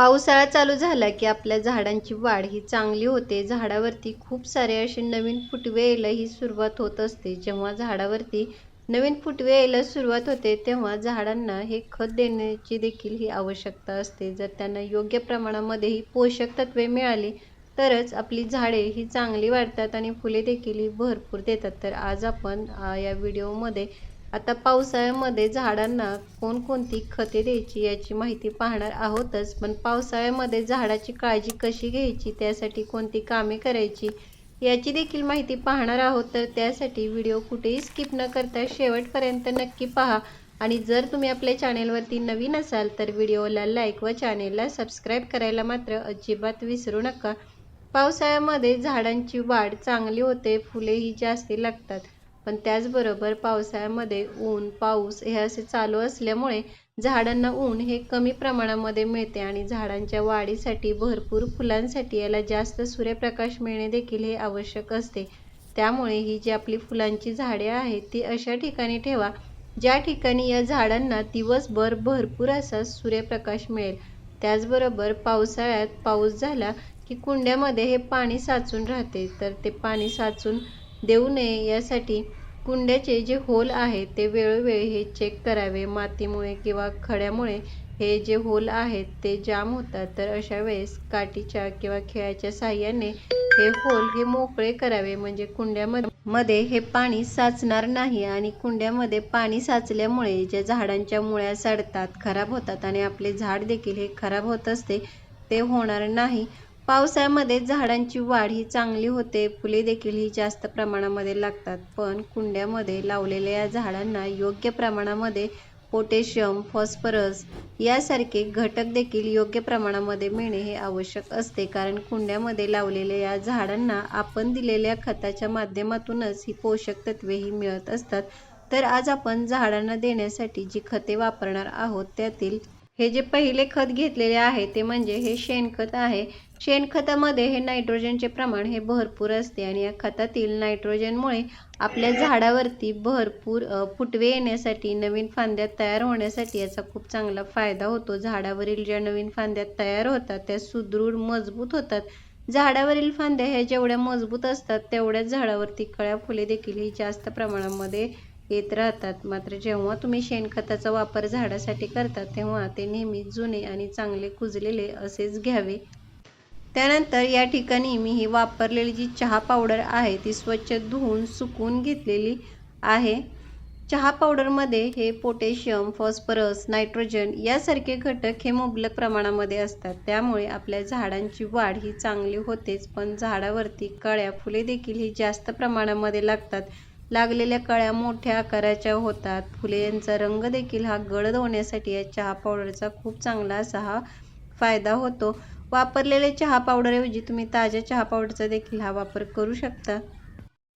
पावसाळा चालू झाला की आपल्या झाडांची वाढ ही चांगली होते. झाडावरती खूप सारे असे नवीन फुटवे यायला ही सुरुवात होत असते. जेव्हा झाडावरती नवीन फुटवे यायला सुरुवात होते तेव्हा झाडांना हे खत देण्याची देखील ही आवश्यकता असते. जर त्यांना योग्य प्रमाणामध्ये ही पोषक तत्वे मिळाली तरच आपली झाडे ही चांगली वाढतात आणि फुले देखील ही भरपूर देतात. तर आज आपण या व्हिडिओमध्ये आता पावसाळ्यामध्ये झाडांना कोणकोणती खते द्यायची याची माहिती पाहणार आहोतच पण पावसाळ्यामध्ये झाडाची काळजी कशी घ्यायची त्यासाठी कोणती कामे करायची याची देखील माहिती पाहणार आहोत. तर त्यासाठी व्हिडिओ कुठेही स्किप न करता शेवटपर्यंत नक्की पहा. आणि जर तुम्ही आपल्या चॅनेलवरती नवीन असाल तर व्हिडिओला लाईक व चॅनेलला सबस्क्राईब करायला मात्र अजिबात विसरू नका. पावसाळ्यामध्ये झाडांची वाढ चांगली होते फुलेही जास्ती लागतात. पण त्याचबरोबर पावसाळ्यामध्ये ऊन पाऊस हे असे चालू असल्यामुळे झाडांना ऊन हे कमी प्रमाणामध्ये मिळते आणि झाडांच्या वाढीसाठी भरपूर फुलांसाठी याला जास्त सूर्यप्रकाश मिळणे देखील हे आवश्यक असते. त्यामुळे ही जी आपली फुलांची झाडे आहेत ती अशा ठिकाणी ठेवा ज्या ठिकाणी या झाडांना दिवसभर भरपूर असा सूर्यप्रकाश मिळेल. त्याचबरोबर पावसाळ्यात पाऊस झाला की कुंड्यामध्ये हे पाणी साचून राहते. तर ते पाणी साचून देऊ नये यासाठी कुंड्याचे जे होल आहेत ते वेळोवेळी हे चेक करावे. मातीमुळे किंवा खड्यामुळे हे जे होल आहेत ते जाम होतात. तर अशा वेळेस काठीच्या किंवा खेळाच्या साह्याने हे होल हे मोकळे करावे. म्हणजे कुंड्यामध्ये मध्ये हे पाणी साचणार नाही आणि कुंड्यामध्ये पाणी साचल्यामुळे ज्या झाडांच्या मुळ्या सडतात खराब होतात आणि आपले झाड देखील हे खराब होत असते ते होणार नाही. पावसाळ्यामध्ये झाडांची वाढ ही चांगली होते. फुले देखील ही जास्त प्रमाणामध्ये लागतात. पण कुंड्यामध्ये लावलेल्या या झाडांना योग्य प्रमाणामध्ये पोटॅशियम फॉस्फरस यासारखे घटक देखील योग्य प्रमाणामध्ये मिळणे हे आवश्यक असते. कारण कुंड्यामध्ये लावलेल्या या झाडांना आपण दिलेल्या खताच्या माध्यमातूनच ही पोषक तत्वे ही मिळत असतात. तर आज आपण झाडांना देण्यासाठी जी खते वापरणार आहोत त्यातील हे जे पहिले खत घेतलेले आहे ते म्हणजे हे शेणखत आहे. शेणखतामध्ये हे नायट्रोजनचे प्रमाण हे भरपूर असते आणि या खतातील नायट्रोजनमुळे आपल्या झाडावरती भरपूर फुटवे येण्यासाठी नवीन फांद्या तयार होण्यासाठी याचा खूप चांगला फायदा होतो. झाडावरील ज्या नवीन फांद्या तयार होतात त्या सुदृढ मजबूत होतात. झाडावरील फांद्या ह्या जेवढ्या मजबूत असतात तेवढ्याच झाडावरती कळ्या फुले देखील ही जास्त प्रमाणामध्ये येत राहतात. मात्र जेव्हा तुम्ही शेणखताचा वापर झाडासाठी करता तेव्हा ते नेहमी जुने आणि चांगले कुजलेले असेच घ्यावे. त्यानंतर या ठिकाणी मी ही वापरलेली जी चहा पावडर आहे ती स्वच्छ धुवून सुकवून घेतलेली आहे. चहा पावडरमध्ये हे पोटॅशियम फॉस्फरस नायट्रोजन यासारखे घटक हे मुबलक प्रमाणामध्ये असतात. त्यामुळे आपल्या झाडांची वाढ ही चांगली होतेच पण झाडावरती कळ्या फुले देखील ही जास्त प्रमाणामध्ये लागतात. लागलेल्या कळ्या मोठ्या आकाराच्या होतात. फुले यांचा रंग देखील हा गडद होण्यासाठी या चहा पावडरचा खूप चांगला असा हा फायदा होतो. वापरलेले चहा पावडरऐवजी तुम्ही ताज्या चहा पावडरचा देखील हा वापर करू शकता.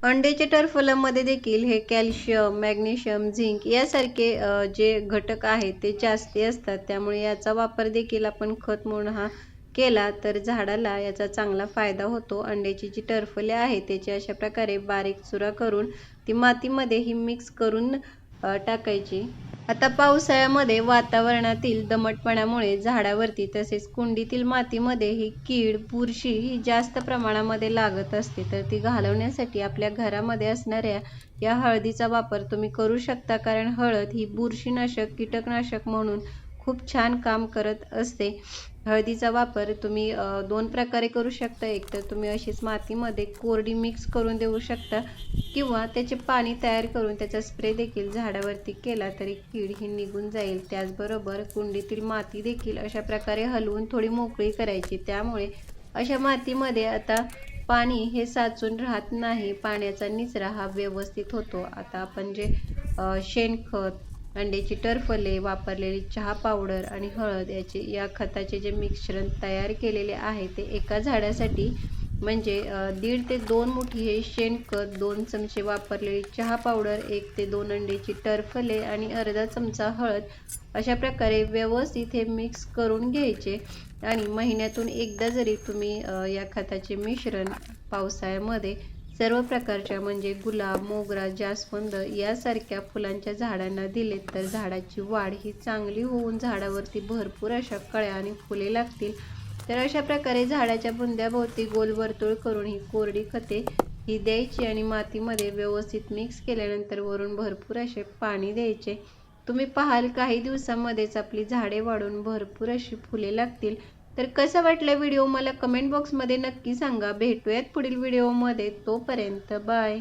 अंड्याच्या टरफलामध्ये देखील हे कॅल्शियम मॅग्नेशियम झिंक यासारखे जे घटक आहेत ते जास्ती असतात. त्यामुळे याचा वापर देखील आपण खत म्हणून हा केला तर झाडाला याचा चांगला फायदा होतो. अंड्याची जी टरफले आहे त्याची अशा प्रकारे बारीक चुरा करून ती मातीमध्ये ही मिक्स करून टाकायची. आता पावसाळ्यामध्ये वातावरणातील दमटपणामुळे झाडावरती तसेच कुंडीतील मातीमध्ये ही कीड बुरशी ही जास्त प्रमाणामध्ये लागत असते. तर ती घालवण्यासाठी आपल्या घरामध्ये असणाऱ्या या हळदीचा वापर तुम्ही करू शकता कारण हळद ही बुरशीनाशक कीटकनाशक म्हणून खूप छान काम करत असते. हळदीचा वापर तुम्ही दोन प्रकारे करू शकता. एक तर तुम्ही अशीच मातीमध्ये कोरडी मिक्स करून देऊ शकता किंवा त्याचे पाणी तयार करून त्याचा स्प्रे देखील झाडावरती केला तरी कीड ही निघून जाईल. त्याचबरोबर कुंडीतील माती देखील अशा प्रकारे हलवून थोडी मोकळी करायची. त्यामुळे अशा मातीमध्ये आता पाणी हे साचून राहत नाही. पाण्याचा निचरा हा व्यवस्थित होतो. आता आपण जे शेणखत अंड्याची टरफले वापरलेली चहा पावडर आणि हळद याचे या खताचे जे मिश्रण तयार केलेले आहे ते एका झाडासाठी म्हणजे दीड ते दोन मुठी हे शेणखत दोन चमचे वापरलेली चहा पावडर एक ते दोन अंड्याची टरफले आणि अर्धा चमचा हळद अशा प्रकारे व्यवस्थित हे मिक्स करून घ्यायचे आणि महिन्यातून एकदा जरी तुम्ही या खताचे मिश्रण पावसाळ्यामध्ये सर्व प्रकारच्या म्हणजे गुलाब मोगरा जास्वंद यासारख्या फुलांच्या झाडांना दिले तर झाडाची वाढ ही चांगली होऊन झाडावरती भरपूर अशा कळ्या आणि फुले लागतील. तर अशा प्रकारे झाडाच्या बुंद्याभोवती गोल वर्तुळ करून ही कोरडी खते ही द्यायची आणि मातीमध्ये व्यवस्थित मिक्स केल्यानंतर वरून भरपूर असे पाणी द्यायचे. तुम्ही पाहाल काही दिवसामध्येच आपली झाडे वाढून भरपूर अशी फुले लागतील. तर कसा वाटला व्हिडिओ मला कमेंट बॉक्समध्ये नक्की सांगा. भेटूयात पुढील व्हिडिओमध्ये तोपर्यंत बाय